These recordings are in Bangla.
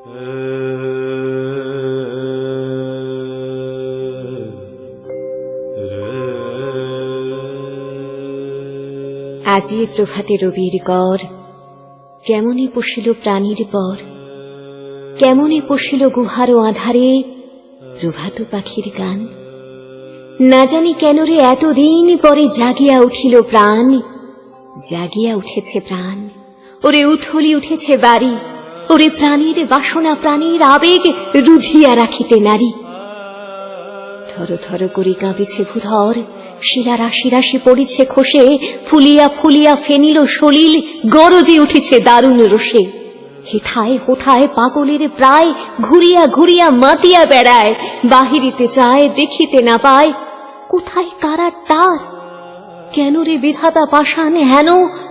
আজি প্রভাতে রবির গড়, কেমনে পশিল প্রাণীর পর? কেমনে পশিল গুহার আধারে প্রভাত পাখির গান? না জানি কেন রে এতদিন পরে জাগিয়া উঠিল প্রাণ, জাগিয়া উঠেছে প্রাণ। ওরে উথলি উঠেছে বাড়ি ওরে প্রাণীর বাসনা, প্রাণীর আবেগ রুধিয়া রাখিতে নারী। থর থর করে কাঁপিছে ভূধর, শিলা রাশি রাশি পড়িছে খসে, ফুলিয়া ফুলিয়া ফেনিল সলিল, গরজে উঠেছে দারুণ রোষে। হেথায় হোথায় পাগলের প্রায় ঘুরিয়া ঘুরিয়া মাতিয়া বেড়ায়, বাহিরিতে চায় দেখিতে না পায়, কোথায় কারার তার? কেন রে বিধাতা পাষাণ হেন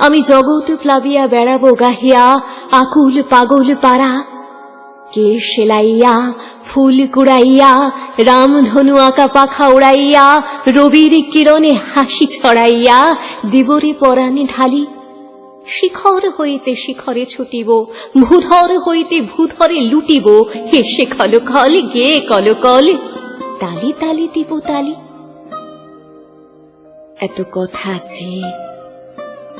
আমি জগৎ প্লাবিয়া বেড়াবো গাহিয়া, আকুল পাগল পারা কে সেলাইয়া, ফুল কুড়াইয়া রামধনু আঁকা পাখা উড়াইয়া, রবির কিরণে হাসি ছড়াইয়া, দিবরে পরাণে ঢালি। শিখর হইতে শিখরে ছুটিব, ভূধর হইতে ভূধরে লুটিব হেসে খল খল, গে কল কল। তালি তালি দিব তালি। এত কথা আছে।